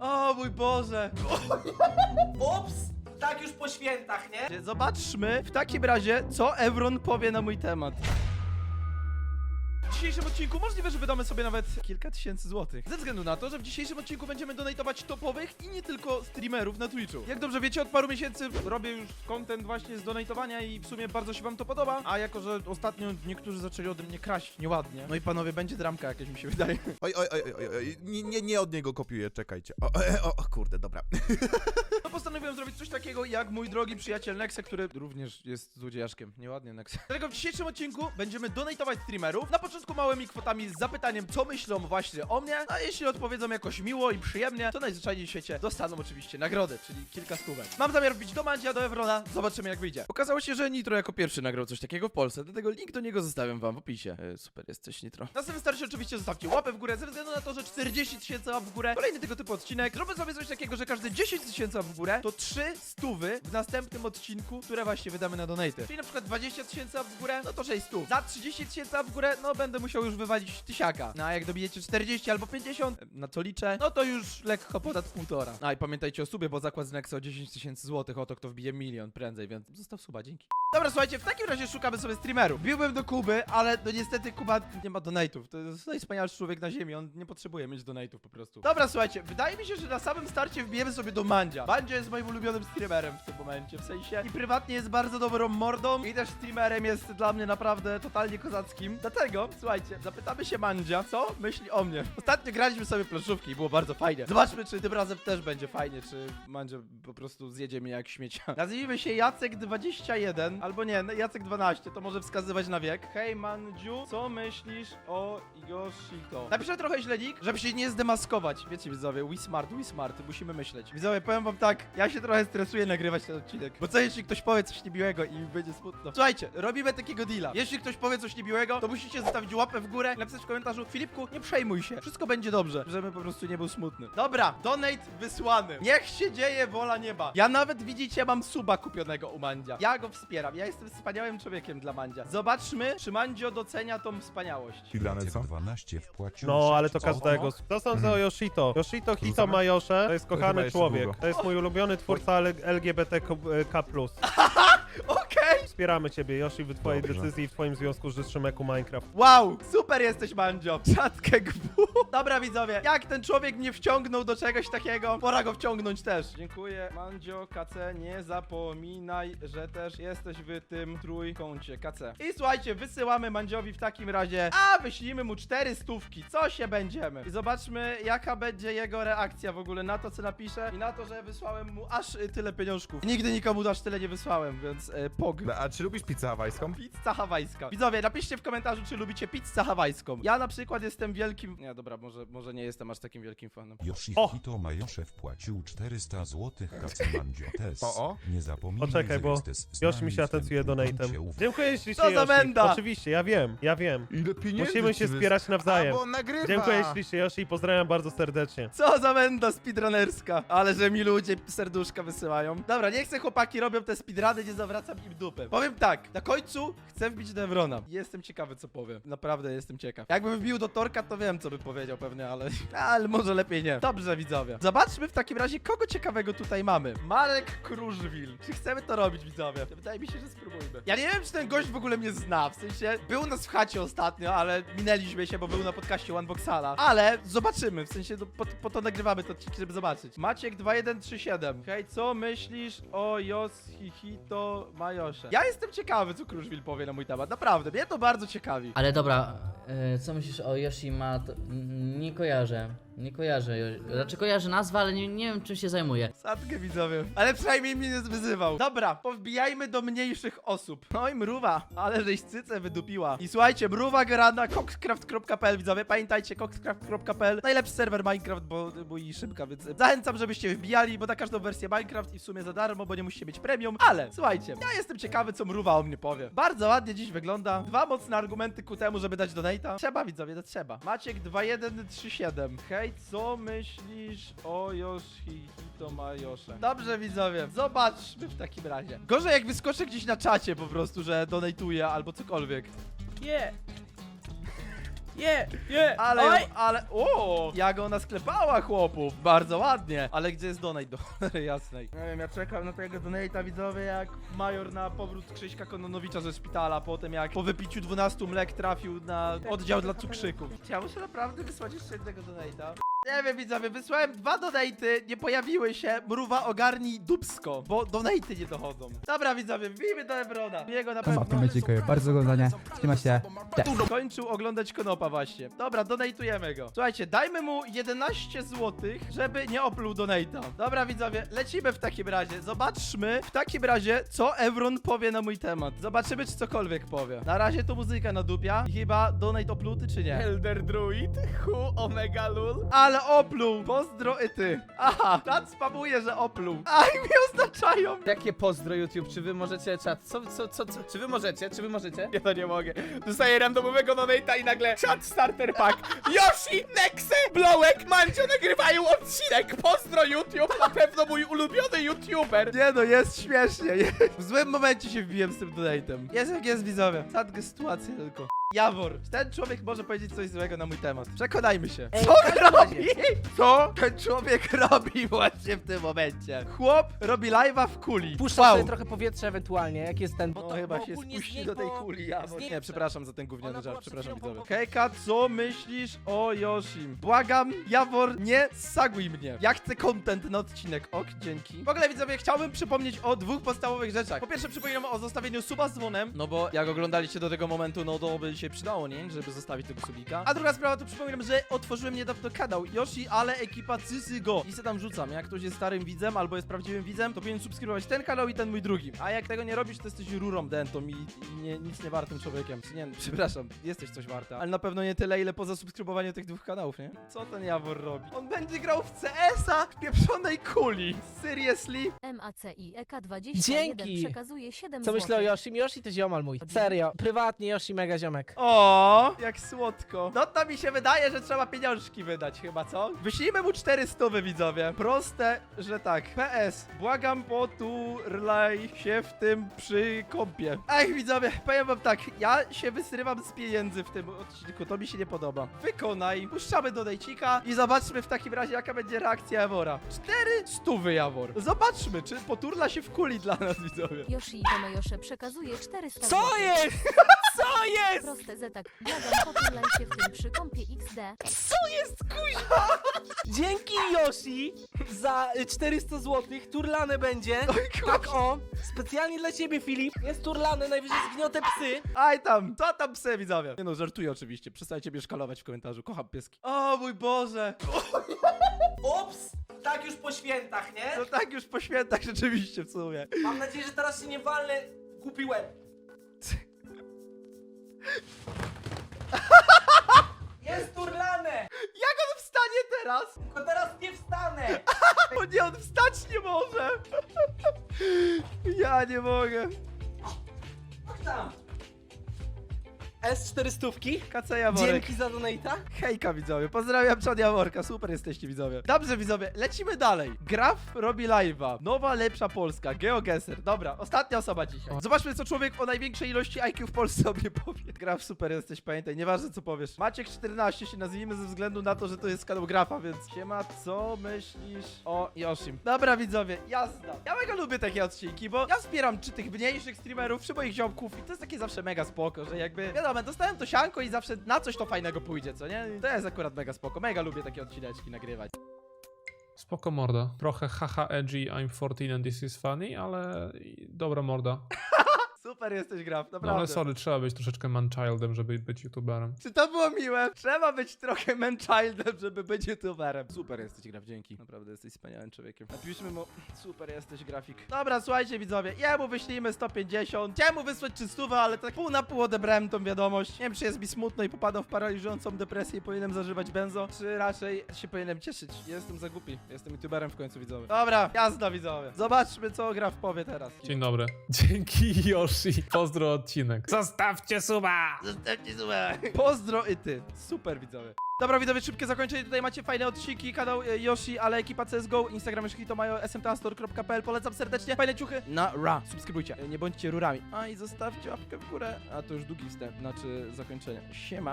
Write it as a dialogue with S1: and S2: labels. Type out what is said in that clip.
S1: O mój Boże!
S2: Ups! Tak już po świętach, nie?
S1: Zobaczmy w takim razie, co Evron powie na mój temat. W dzisiejszym odcinku możliwe, że wydamy sobie nawet kilka tysięcy złotych. Ze względu na to, że w dzisiejszym odcinku będziemy donatować topowych i nie tylko streamerów na Twitchu. Jak dobrze wiecie, od paru miesięcy robię już content właśnie z donatowania i w sumie bardzo się wam to podoba. A jako, że ostatnio niektórzy zaczęli ode mnie kraść nieładnie. No i panowie, będzie dramka jakaś mi się wydaje.
S3: Oj, oj, oj, oj, oj, nie, nie, nie od niego kopiuję, czekajcie. O, e, o, o kurde, dobra.
S1: To postanowiłem zrobić coś takiego jak mój drogi przyjaciel Nexe, który również jest złodziejaszkiem. Nieładnie Nexe. Dlatego w dzisiejszym odcinku będziemy donatować streamerów. Na początku małymi kwotami z zapytaniem, co myślą właśnie o mnie. A jeśli odpowiedzą jakoś miło i przyjemnie, to najzwyczajniej w świecie dostaną oczywiście nagrodę, czyli kilka stówek. Mam zamiar wbić do Mandzia, do Evrona. Zobaczymy jak wyjdzie. Okazało się, że Nitro jako pierwszy nagrał coś takiego w Polsce, dlatego link do niego zostawiam wam w opisie. E, super, jesteś Nitro. Na samym starcie oczywiście zostawcie łapę w górę, ze względu na to, że 40 tysięcy łap w górę. Kolejny tego typu odcinek. Zrobię sobie coś takiego, że każde 10 tysięcy łap w górę to 3 stówy w następnym odcinku, które właśnie wydamy na donaty. Czyli na przykład 20 tysięcy łap w górę, no to 6 stów. Za 30 tysięcy łap w górę, no będę musiał już wywalić tysiaka. No a jak dobijecie 40 albo 50, na co liczę, no to już lekko ponad półtora. A i pamiętajcie o subie, bo zakład z Nexa o 10 tysięcy złotych, oto kto wbije milion prędzej, więc zostaw suba, dzięki. Dobra, słuchajcie, w takim razie szukamy sobie streamerów. Biłbym do Kuby, ale no niestety Kuba nie ma donate'ów. To jest najwspanialszy człowiek na ziemi, on nie potrzebuje mieć donate'ów po prostu. Dobra, słuchajcie, wydaje mi się, że na samym starcie wbijemy sobie do Mandzia. Mandzia jest moim ulubionym streamerem w tym momencie, w sensie i prywatnie jest bardzo dobrą mordą i też streamerem jest dla mnie naprawdę totalnie kozackim. Dlatego, słuchajcie, zapytamy się Mandzia, co myśli o mnie. Ostatnio graliśmy sobie planszówki i było bardzo fajnie. Zobaczmy, czy tym razem też będzie fajnie, czy Mandzia po prostu zjedzie mnie jak śmiecia. Nazwijmy się Jacek21, albo nie, no Jacek 12, to może wskazywać na wiek. Hej Mandziu, co myślisz o Yoshito? Napiszę trochę źlenik, żeby się nie zdemaskować. Wiecie widzowie, we smart, we smart, musimy myśleć. Widzowie, powiem wam tak, ja się trochę stresuję nagrywać ten odcinek, bo co jeśli ktoś powie coś niebiłego i mi będzie smutno? Słuchajcie, robimy takiego deala. Jeśli ktoś powie coś niebiłego, to musicie zostawić łapę w górę, napisać w komentarzu, Filipku, nie przejmuj się, wszystko będzie dobrze, żeby po prostu nie był smutny. Dobra, donate wysłany. Niech się dzieje wola nieba. Ja nawet widzicie, mam suba kupionego u Mandzia. Ja go wspieram, ja jestem wspaniałym człowiekiem dla Mandzia. Zobaczmy, czy Mandzio docenia tą wspaniałość.
S3: Chwilane, co?
S4: 12 wpłacił
S5: No, ale to każdego. To są za Yoshito. Yoshito Hito? Majosze to jest
S3: chyba
S5: kochany
S3: jeszcze
S5: człowiek.
S3: długo.
S5: To jest mój ulubiony twórca L- LGBTK+.
S1: Okej!
S5: Wspieramy ciebie, Yoshi, w twojej
S4: Dobrze.
S5: decyzji i w twoim związku z życzym Eku Minecraft.
S1: Wow, super jesteś, Mandzio. Rzadkie gbu. Dobra, widzowie, jak ten człowiek mnie wciągnął do czegoś takiego, pora go wciągnąć też. Dziękuję, Mandzio, KC, nie zapominaj, że też jesteś w tym trójkącie KC. I słuchajcie, wysyłamy Mandziowi w takim razie, a wyślijmy mu cztery stówki, co się będziemy. I zobaczmy, jaka będzie jego reakcja w ogóle na to, co napisze i na to, że wysłałem mu aż y, tyle pieniążków. Nigdy nikomu aż tyle nie wysłałem, więc e, pog.
S3: No, A czy lubisz pizzę hawajską?
S1: Pizza hawajska. Widzowie, napiszcie w komentarzu, czy lubicie pizzę hawajską. Ja na przykład jestem wielkim... Nie, dobra, może, może nie jestem aż takim wielkim fanem.
S4: Yoshihito Majosze wpłacił 400 złotych Kacemandzio Tes.
S3: O, o.
S4: Nie zapominaj,
S5: Poczekaj,
S4: że
S5: bo
S4: jesteś z
S5: Yoshi
S4: nami
S5: mi się
S4: w tym
S5: donatem. Dziękuję ślicznie,
S1: Co za
S5: Yoshi.
S1: menda?
S5: Oczywiście, ja wiem, ja wiem.
S3: Ile pieniędzy
S5: Musimy się
S3: ci wys-
S5: wspierać nawzajem.
S3: A, bo nagrywa!
S5: Dziękuję ślicznie, Yoshi, i pozdrawiam bardzo serdecznie.
S1: Co za menda speedrunnerska. Ale że mi ludzie serduszka wysyłają. Dobra, nie chcę chłopaki robią te speedruny, nie zawracam im dupy. Powiem tak, na końcu chcę wbić do Evrona. Jestem ciekawy, co powie. Naprawdę jestem ciekaw. Jakbym wbił do Torka, to wiem, co by powiedział pewnie, ale... Ale może lepiej nie. Dobrze, widzowie. Zobaczmy w takim razie, kogo ciekawego tutaj mamy. Marek Kruszwil. Czy chcemy to robić, widzowie? Wydaje mi się, że spróbujmy. Ja nie wiem, czy ten gość w ogóle mnie zna, w sensie był u nas w chacie ostatnio, ale minęliśmy się, bo był na podcaście Oneboxala. Ale zobaczymy, w sensie no, po, po to nagrywamy to odcinki, żeby zobaczyć. Maciek 2137. Hej, co myślisz o Yoshihito Majosze? Ja jestem ciekawy, co Kruszwil powie na mój temat. Naprawdę, mnie to bardzo ciekawi.
S6: Ale dobra, e, co myślisz o Yoshima? To, n- nie kojarzę. Nie kojarzę. Znaczy kojarzę nazwę, ale nie, nie wiem czym się zajmuje.
S1: Sadkę widzowie. Ale przynajmniej mnie nie wyzywał. Dobra, powbijajmy do mniejszych osób. No i mruwa, ale żeś cycę wydupiła. I słuchajcie, mruwa gra na coxcraft.pl widzowie. Pamiętajcie, coxcraft.pl Najlepszy serwer Minecraft, bo mój szybka, więc zachęcam, żebyście wbijali, bo na każdą wersję Minecraft i w sumie za darmo, bo nie musicie mieć premium. Ale słuchajcie, ja jestem ciekawy, co mruwa o mnie powie. Bardzo ładnie dziś wygląda. Dwa mocne argumenty ku temu, żeby dać donate'a. Trzeba widzowie, to trzeba. Maciek 2137. Hej, co myślisz o Yoshihito Majosze? Dobrze widzowie, zobaczmy w takim razie. Gorzej jak wyskoczę gdzieś na czacie po prostu, że donatuję albo cokolwiek. Nie.
S2: Je, je,
S1: Ale,
S2: oj!
S1: ale, o, jak ona sklepała chłopów, bardzo ładnie. Ale gdzie jest donate do cholery jasnej? Nie wiem, ja czekam na tego donate'a widzowie jak major na powrót Krzyśka Kononowicza ze szpitala, potem jak po wypiciu 12 mlek trafił na oddział dla cukrzyków. Ja muszę naprawdę wysłać jeszcze jednego donate'a. Nie wiem widzowie, wysłałem dwa donate'y, nie pojawiły się, mruwa ogarnij dubsko, bo donate'y nie dochodzą. Dobra widzowie, wbijmy do Ebrona. Jego na pewno.
S7: Mapy, dziękuję bardzo za oglądanie. Trzyma się. Cześć.
S1: Kończył oglądać Konopa właśnie. Dobra, donatujemy go. Słuchajcie, dajmy mu 11 zł, żeby nie opluł donata. Dobra widzowie, lecimy w takim razie. Zobaczmy w takim razie, co Evron powie na mój temat. Zobaczymy, czy cokolwiek powie. Na razie to muzyka nadupia. I chyba donate opluty, czy nie?
S2: Elder Druid, Hu, Omega Lul.
S1: Ale opluł! Pozdro i ty. Aha, czat spamuje, że opluł. A, i mi oznaczają.
S2: Jakie pozdro YouTube, czy wy możecie, czat, co, co, co, co, czy wy możecie, czy wy możecie? Ja to nie mogę. Dostaję randomowego donate'a i nagle chat starter pack. Yoshi, Nexe, Blowek, Mancio nagrywają odcinek. Pozdro YouTube, na pewno mój ulubiony YouTuber.
S1: Nie no, jest śmiesznie. W złym momencie się wbiłem z tym donatem. Jest jak jest widzowie. Sadkę sytuację tylko. Jawor, czy ten człowiek może powiedzieć coś złego na mój temat? Przekonajmy się.
S2: Ej,
S1: Co
S2: w każdym
S1: Co ten człowiek robi właśnie w tym momencie? Chłop robi live'a w kuli.
S2: Puszczam
S1: wow.
S2: sobie trochę powietrza ewentualnie, jak jest ten...
S1: No chyba się
S2: ogólnie
S1: spuści do tej kuli,
S2: z
S1: Jawor.
S2: niego-
S1: Nie, przepraszam za ten gówniany
S2: Ona
S1: żart,
S2: była przed
S1: przepraszam
S2: chwilą
S1: widzowie.
S2: po-
S1: Hejka, co myślisz o Yoshim? Błagam, Jawor, nie saguj mnie. Ja chcę content na odcinek, ok, dzięki. W ogóle widzowie, chciałbym przypomnieć o dwóch podstawowych rzeczach. Po pierwsze przypominam o zostawieniu suba z dzwonem, no bo jak oglądaliście do tego momentu, no to by się przydało, nie? Żeby zostawić tego subika. A druga sprawa, to przypominam, że otworzyłem niedawno kanał Yoshi, ale ekipa Cysy Go. I se tam rzucam. Jak ktoś jest starym widzem albo jest prawdziwym widzem, to powinien subskrybować ten kanał i ten mój drugi. A jak tego nie robisz, to jesteś rurą dentą i, i nie, nic nie wartym człowiekiem. Czy Nie, przepraszam, jesteś coś warta. Ale na pewno nie tyle, ile po zasubskrybowaniu tych dwóch kanałów, nie? Co ten Jawor robi? On będzie grał w CS-a w pieprzonej kuli. Seriously?
S8: MACI EK21
S2: Dzięki.
S8: przekazuje 7
S2: Co myślę o. Yoshim? Yoshi to ziomal mój. Serio, prywatnie Yoshi mega ziomek.
S1: O, jak słodko. No to mi się wydaje, że trzeba pieniążki wydać chyba, co? Wyślijmy mu 400 widzowie. Proste, że tak. PS, błagam poturlaj się w tym przy kąpie. Ech, widzowie, powiem wam tak, ja się wysrywam z pieniędzy w tym odcinku, to mi się nie podoba. Wykonaj, puszczamy do dejcika i zobaczmy w takim razie, jaka będzie reakcja Jawora. 400 Jawor. Zobaczmy, czy poturla się w kuli dla nas, widzowie.
S8: Yoshi Tomoyosze przekazuje 400
S2: Co
S8: złotych.
S2: jest? Co jest?
S8: Proste zetak. Błagam, potulaj się w tym przy kąpie XD.
S2: Co jest kuźwa? Dzięki Yoshi za y, 400 zł. Turlane będzie. Tak o. Specjalnie dla ciebie Filip. Jest turlane, najwyżej zgniotę psy.
S1: Aj tam, co tam psy, widzowie? Nie no, żartuję oczywiście, przestańcie mnie szkalować w komentarzu, kocham pieski. O mój Boże!
S2: Ups! Tak już po świętach, nie?
S1: No tak już po świętach rzeczywiście w sumie.
S2: Mam nadzieję, że teraz się nie walnę. Głupi łeb. Jest turlane!
S1: Jak on wstanie teraz?
S2: Tylko teraz nie wstanę!
S1: O nie, on wstać nie może! Ja nie mogę.
S2: Tam. S400.
S1: Kaca Jaworek.
S2: Dzięki za donata.
S1: Hejka widzowie, pozdrawiam Czad Jaworka, super jesteście widzowie. Dobrze widzowie, lecimy dalej. Graf robi live'a. Nowa, lepsza Polska. GeoGuessr. Dobra, ostatnia osoba dzisiaj. Zobaczmy co człowiek o największej ilości IQ w Polsce o mnie powie. Graf super jesteś, pamiętaj, nieważne co powiesz. Maciek 14 się nazwijmy ze względu na to, że to jest kanał Grafa, więc siema, co myślisz o Yoshim? Dobra widzowie, jazda. Ja mega lubię takie odcinki, bo ja wspieram czy tych mniejszych streamerów, czy moich ziomków i to jest takie zawsze mega spoko, że jakby, wiadomo, dostałem to sianko i zawsze na coś to fajnego pójdzie, co nie? To jest akurat mega spoko, mega lubię takie odcineczki nagrywać.
S9: Spoko morda. Trochę haha edgy, I'm 14 and this is funny, ale dobra morda.
S1: Super jesteś, Graf,
S9: No
S1: naprawdę.
S9: ale sorry, trzeba być troszeczkę manchildem, żeby być youtuberem.
S1: Czy to było miłe? Trzeba być trochę manchildem, żeby być youtuberem. Super jesteś, Graf, dzięki. Naprawdę jesteś wspaniałym człowiekiem. Napiszmy mu, super jesteś, grafik. Dobra, słuchajcie widzowie, jemu wyślijmy 150. Chciałem mu wysłać 300, ale tak pół na pół odebrałem tą wiadomość. Nie wiem, czy jest mi smutno i popadam w paraliżującą depresję i powinienem zażywać benzo, czy raczej się powinienem cieszyć. Jestem za głupi. Jestem youtuberem w końcu, widzowie. Dobra, jazda, widzowie. Zobaczmy, co Graf powie teraz.
S9: Dzień dobry. Dzięki Yoshi. Pozdro odcinek. Zostawcie suba!
S1: Zostawcie super. Pozdro i ty. Super widzowie. Dobra widzowie, szybkie zakończenie. Tutaj macie fajne odcinki, kanał e, Yoshi, ale ekipa CSGO, Instagram jeśli to mają smtastor.pl. Polecam serdecznie. Fajne ciuchy na ra. Subskrybujcie. E, Nie bądźcie rurami. A i zostawcie łapkę w górę. A to już długi wstęp, znaczy zakończenie. Siema.